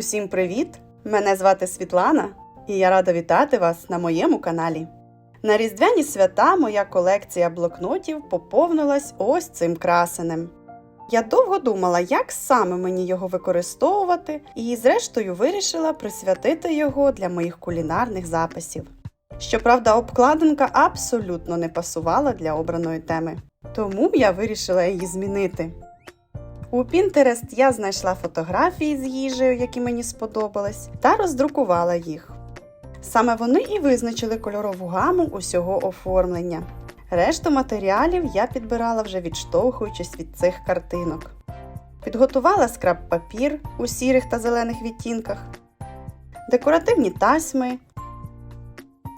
Усім привіт! Мене звати Світлана, і я рада вітати вас на моєму каналі. На різдвяні свята моя колекція блокнотів поповнилась ось цим красенем. Я довго думала, як саме мені його використовувати, і зрештою вирішила присвятити його для моїх кулінарних записів. Щоправда, обкладинка абсолютно не пасувала для обраної теми, тому я вирішила її змінити. У Pinterest я знайшла фотографії з їжею, які мені сподобались, та роздрукувала їх. Саме вони і визначили кольорову гаму усього оформлення. Решту матеріалів я підбирала вже відштовхуючись від цих картинок. Підготувала скраб-папір у сірих та зелених відтінках, декоративні тасьми.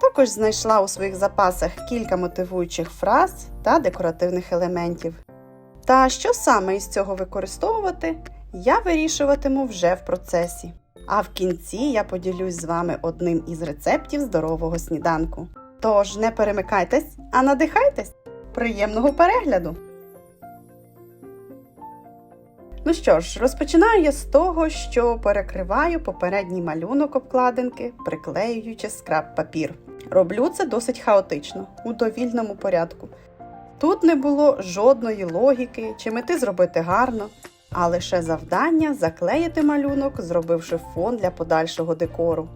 Також знайшла у своїх запасах кілька мотивуючих фраз та декоративних елементів. Та що саме із цього використовувати, я вирішуватиму вже в процесі. А в кінці я поділюсь з вами одним із рецептів здорового сніданку. Тож не перемикайтесь, а надихайтесь! Приємного перегляду! Ну що ж, розпочинаю я з того, що перекриваю попередній малюнок обкладинки, приклеюючи скраб папір. Роблю це досить хаотично, у довільному порядку. Тут не було жодної логіки чи мети зробити гарно, а лише завдання заклеїти малюнок, зробивши фон для подальшого декору.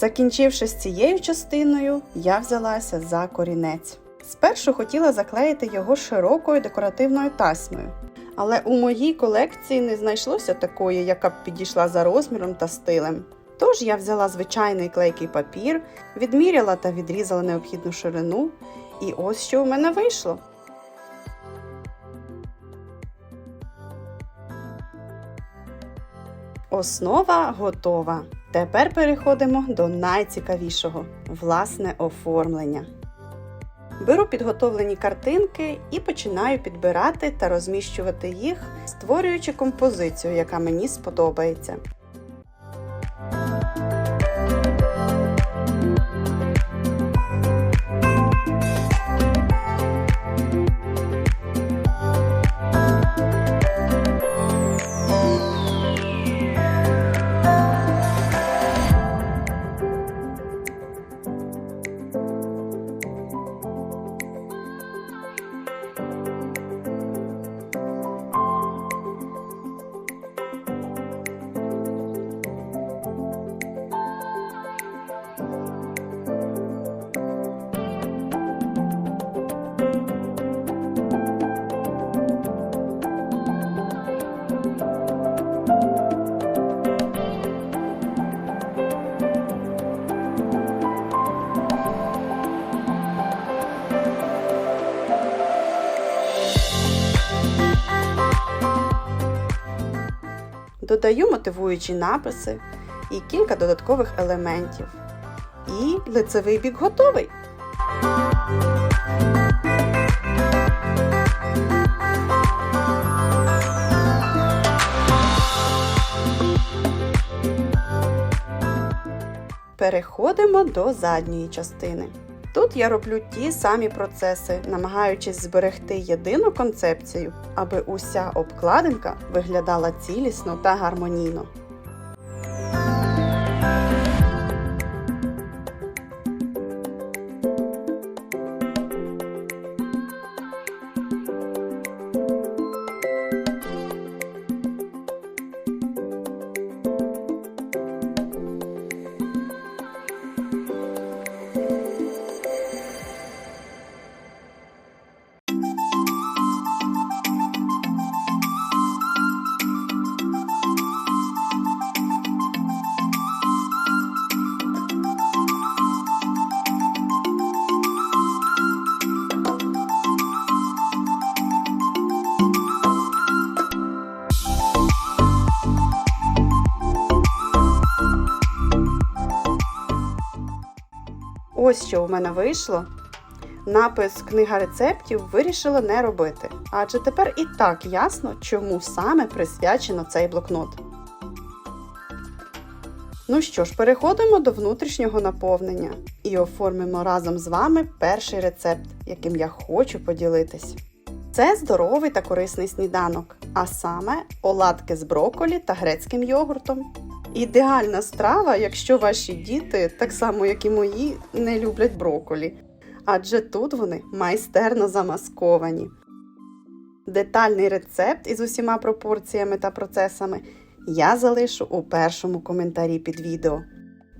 Закінчивши з цією частиною, я взялася за корінець. Спершу хотіла заклеїти його широкою декоративною тасьмою, але у моїй колекції не знайшлося такої, яка б підійшла за розміром та стилем. Тож я взяла звичайний клейкий папір, відміряла та відрізала необхідну ширину, і ось що у мене вийшло. Основа готова. Тепер переходимо до найцікавішого власне оформлення. Беру підготовлені картинки і починаю підбирати та розміщувати їх, створюючи композицію, яка мені сподобається. Додаю мотивуючі написи і кілька додаткових елементів. І лицевий бік готовий. Переходимо до задньої частини. Тут я роблю ті самі процеси, намагаючись зберегти єдину концепцію, аби уся обкладинка виглядала цілісно та гармонійно. Ось що у мене вийшло. Напис Книга рецептів вирішила не робити, адже тепер і так ясно, чому саме присвячено цей блокнот. Ну що ж, переходимо до внутрішнього наповнення і оформимо разом з вами перший рецепт, яким я хочу поділитись. Це здоровий та корисний сніданок, а саме оладки з броколі та грецьким йогуртом. Ідеальна страва, якщо ваші діти, так само як і мої, не люблять броколі, адже тут вони майстерно замасковані. Детальний рецепт із усіма пропорціями та процесами я залишу у першому коментарі під відео.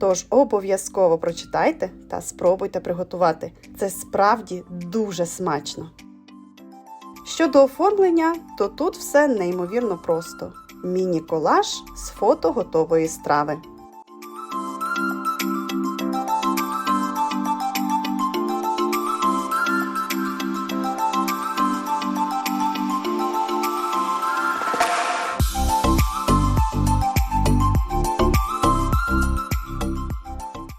Тож обов'язково прочитайте та спробуйте приготувати. Це справді дуже смачно. Щодо оформлення, то тут все неймовірно просто: міні-колаж з фото готової страви.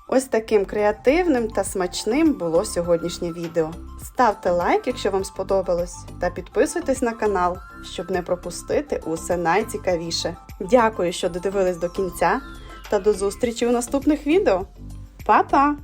Ось таким креативним та смачним було сьогоднішнє відео. Ставте лайк, якщо вам сподобалось, та підписуйтесь на канал, щоб не пропустити усе найцікавіше. Дякую, що додивились до кінця, та до зустрічі у наступних відео. Па-па!